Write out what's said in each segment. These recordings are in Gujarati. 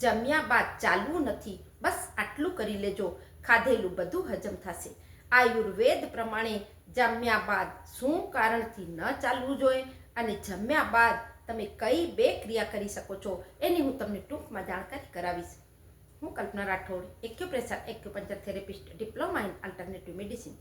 જમ્યા બાદ ચાલવું નથી. બસ આટલું કરી લેજો. ખાધેલું બધું હજમ થશે. આયુર્વેદ પ્રમાણે જમ્યા બાદ શું કારણથી ન ચાલવું જોઈએ અને જમ્યા બાદ તમે કઈ બે ક્રિયા કરી શકો છો એની હું તમને ટૂંકમાં જાણકારી કરાવીશ. હું Kalpana Rathod, acupressure acupuncture therapist, diploma in alternative medicine.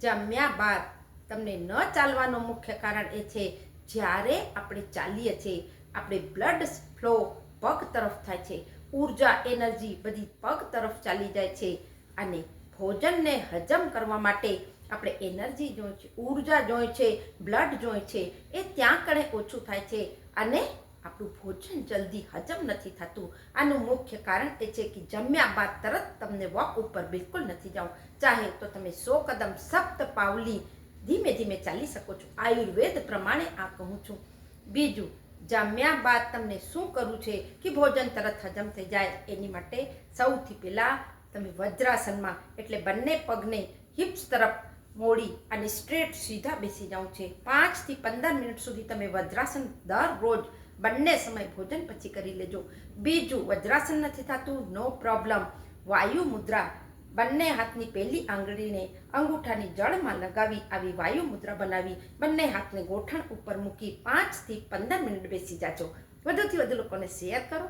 જમ્યા બાદ તમને ન ચાલવાનું મુખ્ય કારણ એ છે જ્યારે આપણે ચાલીએ છીએ, આપણે બ્લડ ફ્લો પગ તરફ થાય છે. ઊર્જા, એનર્જી બધી પગ તરફ ચાલી જાય છે. અને ભોજનને હજમ કરવા માટે આપણે એનર્જી જોઈએ છે, ઊર્જા જોઈએ છે, બ્લડ જોઈએ છે, એ ત્યાં કણે ઓછું થાય છે. અને આપણું ભોજન જલ્દી હજમ નથી થતું. આનું મુખ્ય કારણ એ છે કે જમ્યા બાદ તરત તમને વોક ઉપર બિલકુલ નથી જાઓ ચાહે તો તમે સો કદમ સપ્ત પાવલી ધીમે ધીમે ચાલી શકો છો. આયુર્વેદ પ્રમાણે આ કહું છું. બીજું જમ્યા બાદ તમને શું કરવું છે કે ભોજન તરત હજમ થઈ જાય એની માટે સૌથી પહેલાં તમે વજ્રાસનમાં એટલે બંને પગને હિપ્સ તરફ મોડી અને સ્ટ્રેટ સીધા બેસી જાઉં છે. પાંચથી પંદર મિનિટ સુધી તમે વજ્રાસન દરરોજ બંને સમય ભોજન પછી કરી લેજો. બીજું, વજ્રાસન નથી થતું નો પ્રોબ્લેમ વાયુ મુદ્રા બંને હાથની પહેલી આંગળીને અંગૂઠાની જળમાં લગાવી આવી વાયુ મુદ્રા બનાવી બંને હાથને ગોઠણ ઉપર મૂકી પાંચથી પંદર મિનિટ બેસી જાજો. વધુથી વધુ લોકોને શેર કરો.